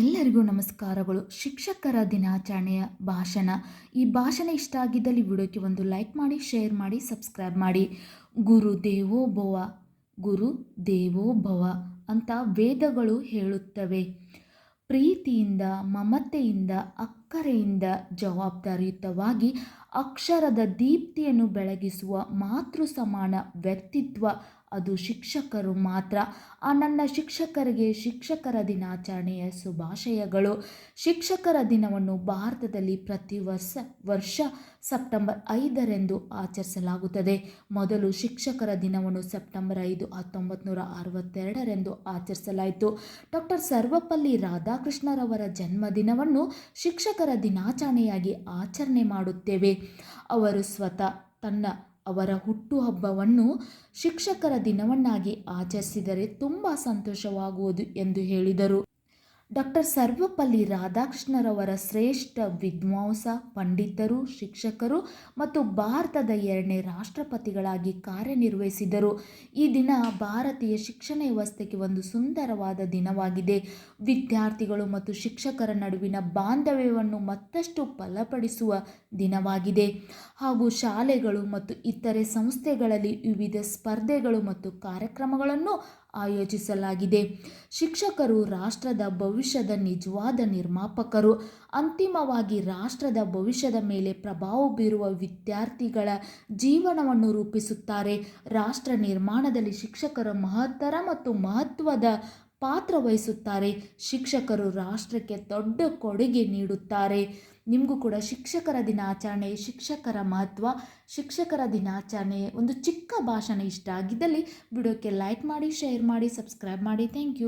ಎಲ್ಲರಿಗೂ ನಮಸ್ಕಾರಗಳು. ಶಿಕ್ಷಕರ ದಿನಾಚರಣೆಯ ಭಾಷಣ. ಈ ಭಾಷಣ ಇಷ್ಟ ಆಗಿದ್ದಲ್ಲಿ ವಿಡಿಯೋಕ್ಕೆ ಒಂದು ಲೈಕ್ ಮಾಡಿ, ಶೇರ್ ಮಾಡಿ, ಸಬ್ಸ್ಕ್ರೈಬ್ ಮಾಡಿ. ಗುರು ದೇವೋ ಭವ, ಗುರು ದೇವೋ ಭವ ಅಂತ ವೇದಗಳು ಹೇಳುತ್ತವೆ. ಪ್ರೀತಿಯಿಂದ, ಮಮತೆಯಿಂದ ಅಕ್ಕರೆಯಿಂದ ಜವಾಬ್ದಾರಿಯುತವಾಗಿ ಅಕ್ಷರದ ದೀಪ್ತಿಯನ್ನು ಬೆಳಗಿಸುವ ಮಾತೃ ಸಮಾನ ವ್ಯಕ್ತಿತ್ವ, ಅದು ಶಿಕ್ಷಕರು ಮಾತ್ರ. ಆ ನನ್ನ ಶಿಕ್ಷಕರಿಗೆ ಶಿಕ್ಷಕರ ದಿನಾಚರಣೆಯ ಶುಭಾಶಯಗಳು. ಶಿಕ್ಷಕರ ದಿನವನ್ನು ಭಾರತದಲ್ಲಿ ಪ್ರತಿ ವರ್ಷ ವರ್ಷ ಸೆಪ್ಟೆಂಬರ್ ಐದರೆಂದು ಆಚರಿಸಲಾಗುತ್ತದೆ. ಮೊದಲು ಶಿಕ್ಷಕರ ದಿನವನ್ನು ಸೆಪ್ಟೆಂಬರ್ ಐದು ಹತ್ತೊಂಬತ್ತು ನೂರ ಅರವತ್ತೆರಡರೆಂದು ಆಚರಿಸಲಾಯಿತು. ಡಾಕ್ಟರ್ ಸರ್ವಪಲ್ಲಿ ರಾಧಾಕೃಷ್ಣರವರ ಜನ್ಮದಿನವನ್ನು ಶಿಕ್ಷಕರ ದಿನಾಚರಣೆಯಾಗಿ ಆಚರಣೆ ಮಾಡುತ್ತೇವೆ. ಅವರು ಸ್ವತಃ ತನ್ನ ಅವರ ಹುಟ್ಟುಹಬ್ಬವನ್ನು ಶಿಕ್ಷಕರ ದಿನವನ್ನಾಗಿ ಆಚರಿಸಿದರೆ ತುಂಬ ಸಂತೋಷವಾಗುವುದು ಎಂದು ಹೇಳಿದರು. ಡಾಕ್ಟರ್ ಸರ್ವಪಲ್ಲಿ ರಾಧಾಕೃಷ್ಣರವರ ಶ್ರೇಷ್ಠ ವಿದ್ವಾಂಸ, ಪಂಡಿತರು, ಶಿಕ್ಷಕರು ಮತ್ತು ಭಾರತದ ಎರಡನೇ ರಾಷ್ಟ್ರಪತಿಗಳಾಗಿ ಕಾರ್ಯನಿರ್ವಹಿಸಿದರು. ಈ ದಿನ ಭಾರತೀಯ ಶಿಕ್ಷಣ ವ್ಯವಸ್ಥೆಗೆ ಒಂದು ಸುಂದರವಾದ ದಿನವಾಗಿದೆ. ವಿದ್ಯಾರ್ಥಿಗಳು ಮತ್ತು ಶಿಕ್ಷಕರ ನಡುವಿನ ಬಾಂಧವ್ಯವನ್ನು ಮತ್ತಷ್ಟು ಬಲಪಡಿಸುವ ದಿನವಾಗಿದೆ. ಹಾಗೂ ಶಾಲೆಗಳು ಮತ್ತು ಇತರೆ ಸಂಸ್ಥೆಗಳಲ್ಲಿ ವಿವಿಧ ಸ್ಪರ್ಧೆಗಳು ಮತ್ತು ಕಾರ್ಯಕ್ರಮಗಳನ್ನು ಆಯೋಜಿಸಲಾಗಿದೆ. ಶಿಕ್ಷಕರು ರಾಷ್ಟ್ರದ ಭವಿಷ್ಯದ ನಿಜವಾದ ನಿರ್ಮಾಪಕರು. ಅಂತಿಮವಾಗಿ ರಾಷ್ಟ್ರದ ಭವಿಷ್ಯದ ಮೇಲೆ ಪ್ರಭಾವ ಬೀರುವ ವಿದ್ಯಾರ್ಥಿಗಳ ಜೀವನವನ್ನು ರೂಪಿಸುತ್ತಾರೆ. ರಾಷ್ಟ್ರ ನಿರ್ಮಾಣದಲ್ಲಿ ಶಿಕ್ಷಕರ ಮಹತ್ತರ ಮತ್ತು ಮಹತ್ವದ ಪಾತ್ರ ವಹಿಸುತ್ತಾರೆ. ಶಿಕ್ಷಕರು ರಾಷ್ಟ್ರಕ್ಕೆ ದೊಡ್ಡ ಕೊಡುಗೆ ನೀಡುತ್ತಾರೆ. ನಿಮಗೂ ಕೂಡ ಶಿಕ್ಷಕರ ದಿನಾಚರಣೆ, ಶಿಕ್ಷಕರ ಮಹತ್ವ, ಶಿಕ್ಷಕರ ದಿನಾಚರಣೆ ಒಂದು ಚಿಕ್ಕ ಭಾಷಣ ಇಷ್ಟ ಆಗಿದ್ದಲ್ಲಿ ವಿಡಿಯೋಕ್ಕೆ ಲೈಕ್ ಮಾಡಿ, ಶೇರ್ ಮಾಡಿ, ಸಬ್ಸ್ಕ್ರೈಬ್ ಮಾಡಿ. Thank you.